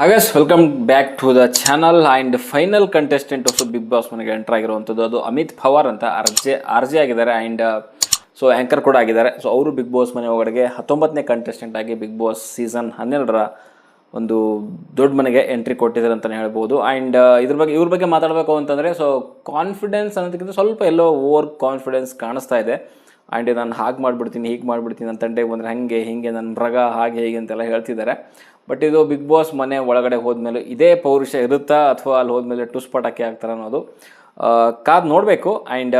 ಹಾಗಸ್ welcome back to the channel and final contestant of Bigg Boss ಮನೆಗೆ enter ಆಗಿರುವಂಥದ್ದು ಅದು ಅಮಿತ್ ಪವಾರ್ ಅಂತ ಅರ್ಜೆ ಆರ್ಜೆ ಆಗಿದ್ದಾರೆ ಆ್ಯಂಡ್ ಸೊ ಆ್ಯಂಕರ್ ಕೂಡ ಆಗಿದ್ದಾರೆ. ಸೊ ಅವರು ಬಿಗ್ ಬಾಸ್ ಮನೆ ಒಳಗಡೆ ಹತ್ತೊಂಬತ್ತನೇ ಕಂಟೆಸ್ಟೆಂಟ್ ಆಗಿ ಬಿಗ್ ಬಾಸ್ ಸೀಸನ್ ಹನ್ನೆರಡರ ಒಂದು ದೊಡ್ಡ ಮನೆಗೆ ಎಂಟ್ರಿ ಕೊಟ್ಟಿದ್ದಾರೆ ಅಂತಲೇ ಹೇಳ್ಬೋದು. ಆ್ಯಂಡ್ ಇದ್ರ ಬಗ್ಗೆ, ಇವ್ರ ಬಗ್ಗೆ ಮಾತಾಡಬೇಕು ಅಂತಂದರೆ ಸೊ ಕಾನ್ಫಿಡೆನ್ಸ್ ಅನ್ನೋದಕ್ಕಿಂತ ಸ್ವಲ್ಪ ಎಲ್ಲೋ ಓವರ್ ಕಾನ್ಫಿಡೆನ್ಸ್ ಕಾಣಿಸ್ತಾ ಇದೆ. ಆ್ಯಂಡ್ ನಾನು ಹಾಗೆ ಮಾಡಿಬಿಡ್ತೀನಿ, ಹೀಗೆ ಮಾಡಿಬಿಡ್ತೀನಿ, ನನ್ನ ತಂಟೆಗೆ ಬಂದರೆ ಹಾಗೆ, ಹೀಗೆ, ನನ್ನ ಮೃಗ ಹಾಗೆ, ಹೀಗೆ ಅಂತೆಲ್ಲ ಹೇಳ್ತಿದ್ದಾರೆ. ಬಟ್ ಇದು ಬಿಗ್ ಬಾಸ್ ಮನೆ ಒಳಗಡೆ ಹೋದ್ಮೇಲೆ ಇದೇ ಪೌರುಷ ಇರುತ್ತಾ ಅಥವಾ ಅಲ್ಲಿ ಹೋದ್ಮೇಲೆ ಟುಸ್ ಪಟಾಕಿ ಆಗ್ತಾರೆ ಅನ್ನೋದು ಕಾದ್ ನೋಡಬೇಕು. ಆ್ಯಂಡ್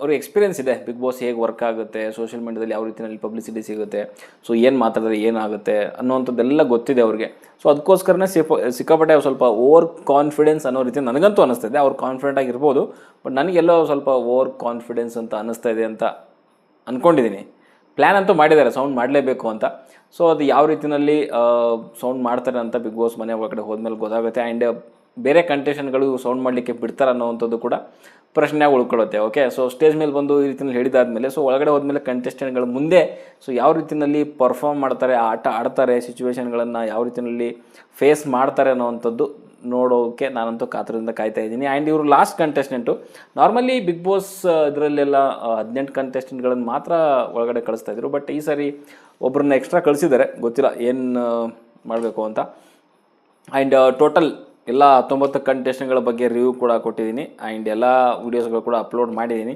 ಅವ್ರಿಗೆ ಎಕ್ಸ್ಪೀರಿಯನ್ಸ್ ಇದೆ. ಬಿಗ್ ಬಾಸ್ ಹೇಗೆ ವರ್ಕ್ ಆಗುತ್ತೆ ಸೋಷಿಯಲ್ ಮೀಡಿಯಾದಲ್ಲಿ ಯಾವ ರೀತಿಯಲ್ಲಿ ಪಬ್ಲಿಸಿಟಿ ಸಿಗುತ್ತೆ ಸೊ ಏನು ಮಾತಾಡಿದ್ರೆ ಏನಾಗುತ್ತೆ ಅನ್ನೋವಂಥದ್ದೆಲ್ಲ ಗೊತ್ತಿದೆ ಅವ್ರಿಗೆ. ಸೊ ಅದಕ್ಕೋಸ್ಕರನೇ ಸಿಪ ಸಿಕ್ಕಾಪಟ್ಟೆ ಸ್ವಲ್ಪ ಓವರ್ ಕಾನ್ಫಿಡೆನ್ಸ್ ಅನ್ನೋ ರೀತಿ ನನಗಂತೂ ಅನ್ನಿಸ್ತಿದೆ ಅವ್ರು ಕಾನ್ಫಿಡೆಂಟ್ ಆಗಿರ್ಬೋದು ಬಟ್ ನನಗೆಲ್ಲೋ ಸ್ವಲ್ಪ ಓವರ್ ಕಾನ್ಫಿಡೆನ್ಸ್ ಅಂತ ಅನ್ನಿಸ್ತಾ ಇದೆ ಅಂತ ಅಂದ್ಕೊಂಡಿದ್ದೀನಿ ಪ್ಲ್ಯಾನ್ ಅಂತೂ ಮಾಡಿದ್ದಾರೆ ಸೌಂಡ್ ಮಾಡಲೇಬೇಕು ಅಂತ. ಸೊ ಅದು ಯಾವ ರೀತಿಯಲ್ಲಿ ಸೌಂಡ್ ಮಾಡ್ತಾರೆ ಅಂತ ಬಿಗ್ ಬಾಸ್ ಮನೆ ಒಳಗಡೆ ಹೋದ್ಮೇಲೆ ಗೊತ್ತಾಗುತ್ತೆ. ಆ್ಯಂಡ್ ಬೇರೆ ಕಂಟೆಷನ್ಗಳು ಸೌಂಡ್ ಮಾಡಲಿಕ್ಕೆ ಬಿಡ್ತಾರೆ ಅನ್ನೋವಂಥದ್ದು ಕೂಡ ಪ್ರಶ್ನೆಯಾಗಿ ಉಳ್ಕೊಳ್ಳುತ್ತೆ ಓಕೆ ಸೊ ಸ್ಟೇಜ್ ಮೇಲೆ ಬಂದು ಈ ರೀತಿಯಲ್ಲಿ ಹೇಳಿದಾದ್ಮೇಲೆ ಸೊ ಒಳಗಡೆ ಹೋದ್ಮೇಲೆ ಕಂಟೆಸ್ಟೆಂಟ್ಗಳು ಮುಂದೆ ಸೊ ಯಾವ ರೀತಿಯಲ್ಲಿ ಪರ್ಫಾರ್ಮ್ ಮಾಡ್ತಾರೆ, ಆಟ ಆಡ್ತಾರೆ ಸಿಚುವೇಶನ್ಗಳನ್ನು ಯಾವ ರೀತಿಯಲ್ಲಿ ಫೇಸ್ ಮಾಡ್ತಾರೆ ಅನ್ನೋವಂಥದ್ದು ನೋಡೋಕ್ಕೆ ನಾನಂತೂ ಕಾತರದಿಂದ ಕಾಯ್ತಾ ಇದ್ದೀನಿ. ಆ್ಯಂಡ್ ಇವರು last contestant normally Bigg Boss ಇದರಲ್ಲೆಲ್ಲ ಹದಿನೆಂಟು ಕಂಟೆಸ್ಟೆಂಟ್ಗಳನ್ನು ಮಾತ್ರ ಒಳಗಡೆ ಕಳಿಸ್ತಾ ಇದ್ರು. ಬಟ್ ಈ ಸಾರಿ ಒಬ್ಬರನ್ನ ಎಕ್ಸ್ಟ್ರಾ ಕಳಿಸಿದ್ದಾರೆ ಗೊತ್ತಿಲ್ಲ ಏನು ಮಾಡಬೇಕು ಅಂತ. ಆ್ಯಂಡ್ ಟೋಟಲ್ ಎಲ್ಲ ಹತ್ತೊಂಬತ್ತು ಕಂಟೆಸ್ಟೆಂಟ್ಗಳ ಬಗ್ಗೆ ರಿವ್ಯೂ ಕೂಡ ಕೊಟ್ಟಿದ್ದೀನಿ. ಆ್ಯಂಡ್ ಎಲ್ಲ ವೀಡಿಯೋಸ್ಗಳು ಕೂಡ ಅಪ್ಲೋಡ್ ಮಾಡಿದ್ದೀನಿ.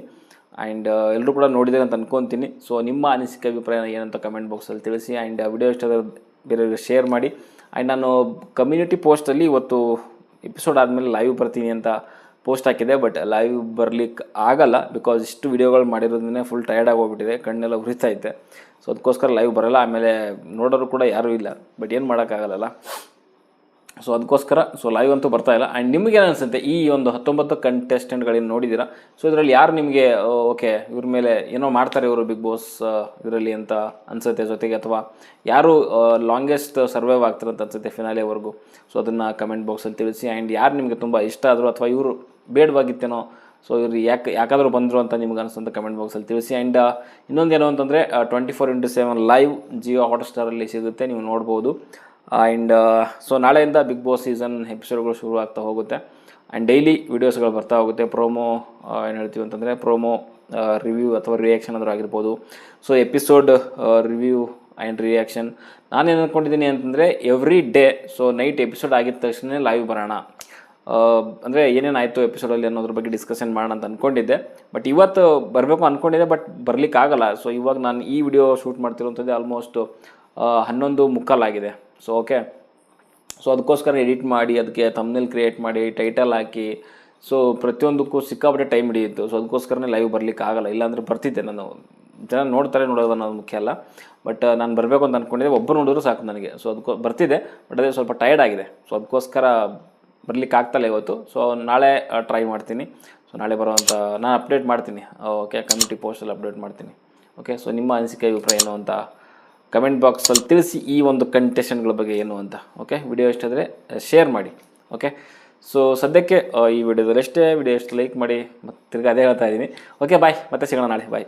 ಆ್ಯಂಡ್ ಎಲ್ಲರೂ ಕೂಡ ನೋಡಿದ್ದಾರೆ ಅಂತ ಅನ್ಕೊತೀನಿ. ಸೊ ನಿಮ್ಮ ಅನಿಸಿಕೆ, ಅಭಿಪ್ರಾಯ ಏನಂತ ಕಮೆಂಟ್ ಬಾಕ್ಸಲ್ಲಿ ತಿಳಿಸಿ. ಆ್ಯಂಡ್ ವಿಡಿಯೋ ಇಷ್ಟ ಬೇರೆಯವ್ರಿಗೆ ಶೇರ್ ಮಾಡಿ. ಆ್ಯಂಡ್ ನಾನು ಕಮ್ಯುನಿಟಿ ಪೋಸ್ಟಲ್ಲಿ ಇವತ್ತು ಎಪಿಸೋಡ್ ಆದಮೇಲೆ ಲೈವ್ ಬರ್ತೀನಿ ಅಂತ ಪೋಸ್ಟ್ ಹಾಕಿದೆ ಬಟ್ ಲೈವ್ ಬರಲಿಕ್ಕೆ ಆಗಲ್ಲ ಬಿಕಾಸ್ ಇಷ್ಟು ವಿಡಿಯೋಗಳು ಮಾಡಿರೋದ್ರಿಂದ ಫುಲ್ ಟಯರ್ಡ್ ಆಗೋಗ್ಬಿಟ್ಟಿದೆ ಕಣ್ಣೆಲ್ಲ ಉರಿತಾ ಸೊ ಅದಕ್ಕೋಸ್ಕರ ಲೈವ್ ಬರಲ್ಲ, ಆಮೇಲೆ ನೋಡೋರು ಕೂಡ ಯಾರೂ ಇಲ್ಲ. ಬಟ್ ಏನು ಮಾಡೋಕ್ಕಾಗಲ್ಲ ಸೊ ಅದಕ್ಕೋಸ್ಕರ ಸೊ ಲೈವ್ ಅಂತೂ ಬರ್ತಾ ಇಲ್ಲ. ಆ್ಯಂಡ್ ನಿಮಗೆ ಅನಿಸುತ್ತೆ? ಈ ಒಂದು ಹತ್ತೊಂಬತ್ತು ಕಂಟೆಸ್ಟೆಂಟ್ಗಳೇನು ನೋಡಿದ್ದೀರಾ ಸೊ ಇದರಲ್ಲಿ ಯಾರು ನಿಮಗೆ ಓಕೆ ಇವ್ರ ಮೇಲೆ ಏನೋ ಮಾಡ್ತಾರೆ ಇವರು ಬಿಗ್ ಬಾಸ್ ಇದರಲ್ಲಿ ಅಂತ ಅನಿಸುತ್ತೆ ಜೊತೆಗೆ, ಅಥವಾ ಯಾರು ಲಾಂಗೆಸ್ಟ್ ಸರ್ವೈವ್ ಆಗ್ತಾರೆ ಅಂತ ಅನ್ಸುತ್ತೆ ಫಿನಾಲೆವರೆಗೂ ಸೊ ಅದನ್ನು ಕಮೆಂಟ್ ಬಾಕ್ಸಲ್ಲಿ ತಿಳಿಸಿ. ಆ್ಯಂಡ್ ಯಾರು ನಿಮಗೆ ತುಂಬ ಇಷ್ಟ ಆದರು, ಅಥವಾ ಇವರು ಬೇಡವಾಗಿತ್ತೇನೋ ಸೊ ಇವ್ರು ಯಾಕೆ, ಯಾಕಾದರೂ ಬಂದರು ಅಂತ ನಿಮ್ಗೆ ಅನಿಸ್ತಂತ ಕಮೆಂಟ್ ಬಾಕ್ಸಲ್ಲಿ ತಿಳಿಸಿ. ಆ್ಯಂಡ್ ಇನ್ನೊಂದೇನು ಅಂತಂದರೆ twenty four into seven live Jio ಹಾಟ್ಸ್ಟಾರಲ್ಲಿ ಸಿಗುತ್ತೆ, ನೀವು ನೋಡ್ಬೋದು. ಆ್ಯಂಡ್ ಸೊ ನಾಳೆಯಿಂದ ಬಿಗ್ ಬಾಸ್ ಸೀಸನ್ ಎಪಿಸೋಡ್ಗಳು ಶುರು ಆಗ್ತಾ ಹೋಗುತ್ತೆ. ಆ್ಯಂಡ್ ಡೈಲಿ ವೀಡಿಯೋಸ್ಗಳು ಬರ್ತಾ ಹೋಗುತ್ತೆ. ಪ್ರೋಮೋ ಏನು ಹೇಳ್ತೀವಿ ಅಂತಂದರೆ ಪ್ರೋಮೋ ರಿವ್ಯೂ ಅಥವಾ ರಿಯಾಕ್ಷನ್ ಆದರೂ ಆಗಿರ್ಬೋದು. So episode review and reaction ನಾನೇನು ಅಂದ್ಕೊಂಡಿದ್ದೀನಿ ಅಂತಂದರೆ every day so night episode ಆಗಿದ ತಕ್ಷಣ ಲೈವ್ ಬರೋಣ. ಅಂದರೆ ಏನೇನಾಯಿತು ಎಪಿಸೋಡಲ್ಲಿ ಅನ್ನೋದ್ರ ಬಗ್ಗೆ ಡಿಸ್ಕಷನ್ ಮಾಡೋಣ ಅಂತ ಅಂದ್ಕೊಂಡಿದ್ದೆ ಬಟ್ ಇವತ್ತು ಬರಬೇಕು ಅಂದ್ಕೊಂಡಿದ್ದೆ ಬಟ್ ಬರಲಿಕ್ಕಾಗಲ್ಲ. ಸೊ ಇವಾಗ ನಾನು ಈ ವಿಡಿಯೋ ಶೂಟ್ ಮಾಡ್ತಿರೋಂಥದ್ದು ಆಲ್ಮೋಸ್ಟ್ ಹನ್ನೊಂದು ಮುಕ್ಕಾಲಾಗಿದೆ ಸೊ ಓಕೆ ಸೊ ಅದಕ್ಕೋಸ್ಕರ ಎಡಿಟ್ ಮಾಡಿ, ಅದಕ್ಕೆ ತಮ್ಮನೇಲಿ ಕ್ರಿಯೇಟ್ ಮಾಡಿ ಟೈಟಲ್ ಹಾಕಿ. ಸೊ ಪ್ರತಿಯೊಂದಕ್ಕೂ ಸಿಕ್ಕಾಪಟ್ಟೆ ಟೈಮ್ ಹಿಡಿಯಿತು ಸೊ ಅದಕ್ಕೋಸ್ಕರನೇ ಲೈವ್ ಬರಲಿಕ್ಕೆ ಆಗಲ್ಲ. ಇಲ್ಲಾಂದರೆ ಬರ್ತಿದ್ದೆ ನಾನು. ಜನ ನೋಡ್ತಾರೆ ನೋಡೋದು ಅನ್ನೋದು ಮುಖ್ಯ ಅಲ್ಲ. ಬಟ್ ನಾನು ಬರಬೇಕು ಅಂತ ಅಂದ್ಕೊಂಡಿದ್ದೆ ಒಬ್ಬರು ನೋಡಿದ್ರು ಸಾಕು ನನಗೆ. ಸೊ ಅದಕ್ಕೋ ಬರ್ತಿದ್ದೆ ಬಟ್ ಅದೇ ಸ್ವಲ್ಪ ಟೈರ್ಡ್ ಆಗಿದೆ. ಸೊ ಅದಕ್ಕೋಸ್ಕರ ಬರಲಿಕ್ಕೆ ಆಗ್ತಲ್ಲ ಇವತ್ತು. ಸೊ ನಾಳೆ ಟ್ರೈ ಮಾಡ್ತೀನಿ. ಸೊ ನಾಳೆ ಬರುವಂಥ ನಾನು ಅಪ್ಡೇಟ್ ಮಾಡ್ತೀನಿ. ಓಕೆ ಕಮ್ಯುನಿಟಿ ಪೋಸ್ಟಲ್ಲಿ ಅಪ್ಡೇಟ್ ಮಾಡ್ತೀನಿ. ಓಕೆ ಸೊ ನಿಮ್ಮ ಅನಿಸಿಕೆ, ಅಭಿಪ್ರಾಯ ಏನು ಅಂತ ಕಮೆಂಟ್ ಬಾಕ್ಸಲ್ಲಿ ತಿಳಿಸಿ ಈ ಒಂದು ಕಂಟೆಷನ್ಗಳ ಬಗ್ಗೆ ಏನು ಅಂತ ಓಕೆ ವಿಡಿಯೋ ಇಷ್ಟ ಆದರೆ ಶೇರ್ ಮಾಡಿ ಓಕೆ ಸೊ ಸದ್ಯಕ್ಕೆ ಈ ವಿಡಿಯೋದಲ್ಲಿ ಅಷ್ಟೇ. ವಿಡಿಯೋ ಎಷ್ಟು ಲೈಕ್ ಮಾಡಿ, ಮತ್ತು ತಿರ್ಗಿ ಅದೇ ಹೇಳ್ತಾ ಇದ್ದೀನಿ. ಓಕೆ ಬಾಯ್ ಮತ್ತೆ ಸಿಗೋಣ ನಾಳೆ. ಬಾಯ್